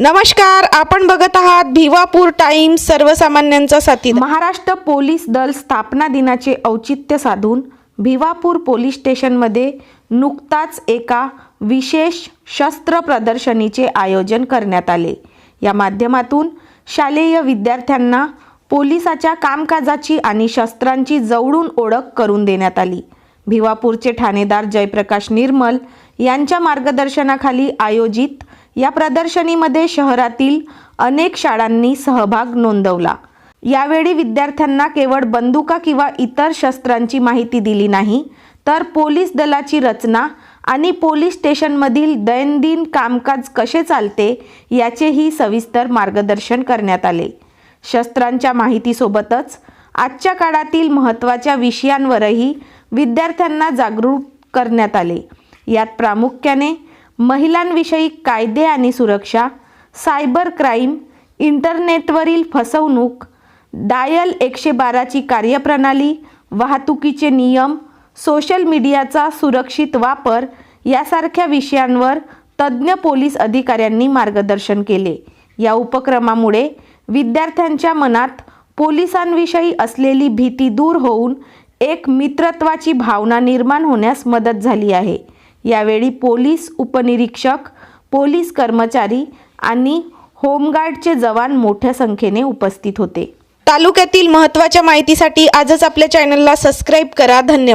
नमस्कार आपण बघत आहात भिवापूर टाइम्स सर्वसामान्यांचा साथी महाराष्ट्र पोलीस दल स्थापना दिनाचे औचित्य साधून भिवापूर पोलीस स्टेशनमध्ये नुकताच एका विशेष शस्त्र प्रदर्शनीचे आयोजन करण्यात आले. या माध्यमातून शालेय विद्यार्थ्यांना पोलिसाच्या कामकाजाची आणि शस्त्रांची जवळून ओळख करून देण्यात आली. भिवापूरचे ठाणेदार जयप्रकाश निर्मल यांच्या मार्गदर्शनाखाली आयोजित या प्रदर्शनीमध्ये शहरातील अनेक शाळांनी सहभाग नोंदवला. यावेळी विद्यार्थ्यांना केवळ बंदुका किंवा इतर शस्त्रांची माहिती दिली नाही तर पोलीस दलाची रचना आणि पोलीस स्टेशनमधील दैनंदिन कामकाज कसे चालते याचेही सविस्तर मार्गदर्शन करण्यात आले. शस्त्रांच्या माहितीसोबतच आजच्या काळातील महत्त्वाच्या विषयांवरही विद्यार्थ्यांना जागरूक करण्यात आले. यात प्रामुख्याने महिलांविषयी कायदे आणि सुरक्षा सायबर क्राईम इंटरनेटवरील फसवणूक डायल एकशे बाराची कार्यप्रणाली वाहतुकीचे नियम सोशल मीडियाचा सुरक्षित वापर यासारख्या विषयांवर तज्ज्ञ पोलीस अधिकाऱ्यांनी मार्गदर्शन केले. या उपक्रमामुळे विद्यार्थ्यांच्या मनात पोलिसांविषयी असलेली भीती दूर होऊन एक मित्रत्वाची भावना निर्माण होण्यास मदत झाली आहे. यावेळी पोलीस उपनिरीक्षक पोलीस कर्मचारी आणि होमगार्डचे जवान मोठ्या संख्येने उपस्थित होते. तालुक्यातील महत्त्वाच्या माहितीसाठी आजच आपल्या चॅनलला सबस्क्राईब करा. धन्यवाद.